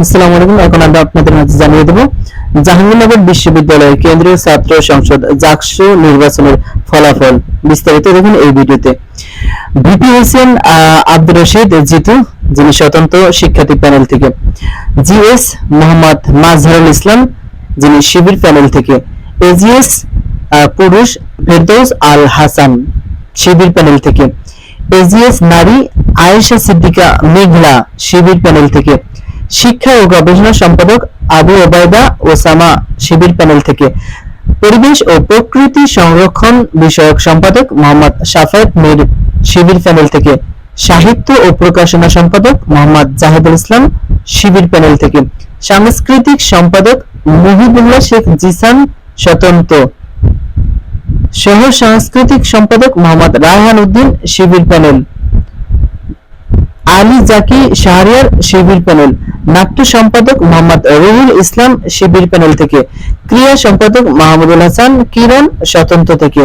আসসালামু আলাইকুম। এখন আপনাদের মাঝে জানিয়ে দেব, জাহাঙ্গীরনগর বিশ্ববিদ্যালয়ের কেন্দ্রীয় ছাত্র সংসদ জাকসু নির্বাচনের ফলাফল বিস্তারিত দেখুন এই ভিডিওতে। ভিপি হোসেন আব্দুর রশিদ, জিতু, যিনি স্বতন্ত্র শিক্ষার্থী প্যানেল থেকে। জিএস, মোহাম্মদ মাজহারুল ইসলাম, যিনি শিবির প্যানেল থেকে। এজিএস পুরুষ ফেরদৌস আল হাসান, শিবির প্যানেল থেকে। এজিএস নারী আয়েশা সিদ্দিকা মেঘলা, শিবির প্যানেল থেকে। শিক্ষা ও গবেষণা সম্পাদক আবু ওবায়দা ওসামা শিবির প্যানেল থেকে। পরিবেশ ও প্রকৃতি সংরক্ষণ বিষয়ক সম্পাদক মোহাম্মদ সাফায়েত মীর শিবির প্যানেল থেকে। সাহিত্য ও প্রকাশনা সম্পাদক মোহাম্মদ জাহেদুল ইসলাম শিবির প্যানেল থেকে। সাংস্কৃতিক সম্পাদক মুহিবুল্লাহ শেখ জিসান স্বতন্ত্র। সহ সাংস্কৃতিক সম্পাদক মোহাম্মদ রায়হান উদ্দিন শিবির প্যানেল। আলী জাকি শাহরিয়ার শিবির প্যানেল, নাট্য সম্পাদক মোহাম্মদ রুহুল ইসলাম শিবির প্যানেল থেকে ক্রিয়া সম্পাদক মাহমুদুল হাসান কিরণ স্বতন্ত্র থেকে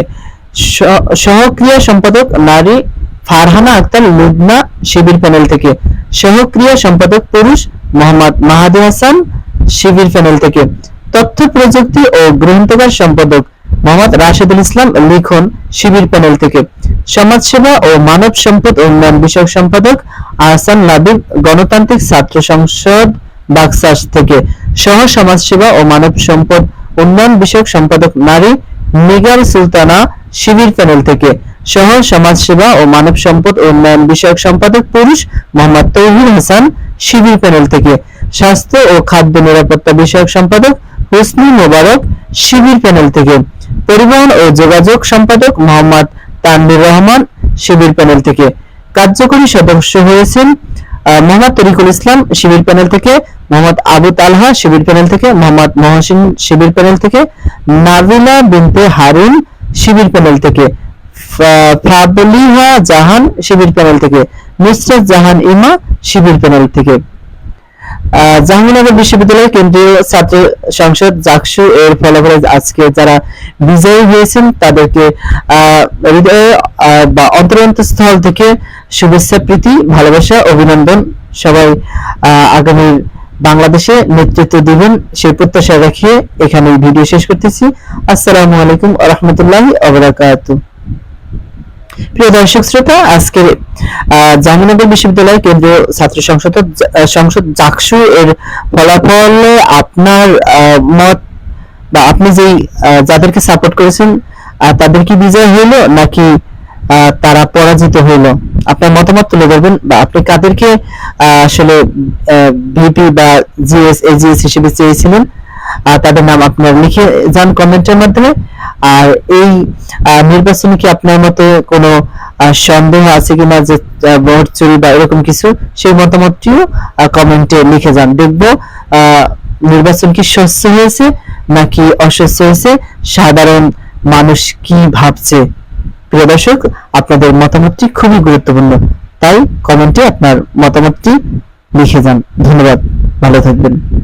সহক্রিয়া সম্পাদক নারী ফারহানা আক্তার লুবনা শিবির প্যানেল থেকে, সহক্রিয়া সম্পাদক পুরুষ মোহাম্মদ মাহাদি হাসান শিবির প্যানেল থেকে, তথ্য প্রযুক্তি ও গ্রন্থাগার সম্পাদক মোহাম্মদ রাশেদুল ইসলাম লিখন শিবির প্যানেল থেকে। সমাজসেবা ও মানব সম্পদ উন্নয়ন বিষয়ক সম্পাদক আহসান লাবিব গণতান্ত্রিক ছাত্র সংসদ বাক্সাস থেকে সহ সমাজসেবা ও মানব সম্পদ উন্নয়ন বিষয়ক সম্পাদক নারী নিগার সুলতানা শিবির প্যানেল থেকে সহ সমাজসেবা ও মানব সম্পদ উন্নয়ন বিষয়ক সম্পাদক পুরুষ মোহাম্মদ তৌহিদ হাসান শিবির প্যানেল থেকে স্বাস্থ্য ও খাদ্য নিরাপত্তা বিষয়ক সম্পাদক হুসনি মোবারক শিবির প্যানেল থেকে পরিবহন ও যোগাযোগ সম্পাদক মোহাম্মদ তানভীর রহমান শিবির প্যানেল থেকে। কার্যকরী সদস্য হয়েছেন মোহাম্মদ তরিকুল ইসলাম শিবির প্যানেল থেকে, মোহাম্মদ আবু তালহা শিবির প্যানেল থেকে, মোহাম্মদ মহসিন শিবির প্যানেল থেকে, নাবিলা বিনতে হারুন শিবির প্যানেল থেকে ফাবলিহা জাহান শিবির প্যানেল থেকে, নুসরাত জাহান ইমা শিবির প্যানেল থেকে। জাহাঙ্গীরনগর বিশ্ববিদ্যালয় কেন্দ্রীয় ছাত্র সংসদ জাকসু এর ফলাফলে আজকে যারা বিজয়ী হয়েছেন, তাদেরকে হৃদয়ে বা অন্তরন্তস্থল থেকে শুভেচ্ছা, প্রীতি, ভালোবাসা, অভিনন্দন সবাই আগামী বাংলাদেশে নেতৃত্ব দিবেন। সেই প্রত্যাশা রাখিয়ে এখানে ভিডিও শেষ করতেছি। আসসালামু আলাইকুম রহমতুল্লাহি প্রিয় দর্শক শ্রোতা আজকে জাহাঙ্গীরনগর বিশ্ববিদ্যালয় কেন্দ্রীয় ছাত্র সংসদ সংসদ জাকসু এর ফলাফলে, আপনার মত বা আপনি যেই যাদেরকে সাপোর্ট করেছেন তাদের কি বিজয় হইল নাকি তারা পরাজিত হইল আপনার মতামত তুলে ধরবেন বা আপনি কাদেরকে আসলে ভিপি বা জিএস এজিএস হিসেবে চেয়েছিলেন? তাদের নাম আপনার লিখে যান কমেন্টের মাধ্যমে। আর এই নির্বাচনে কি আপনার মতে কোনো সন্দেহ আছে কিনা যে ভোট চুরি বা এরকম কিছু? সেই মতামতটিও কমেন্টে লিখে যান। দেখব নির্বাচন কি স্বচ্ছ হয়েছে নাকি অস্বচ্ছ হয়েছে? সাধারণ মানুষ কি ভাবছে? প্রিয় দর্শক, আপনাদের মতামতটি খুবই গুরুত্বপূর্ণ। তাই কমেন্টে আপনার মতামতটি লিখে যান। ধন্যবাদ। ভালো থাকবেন।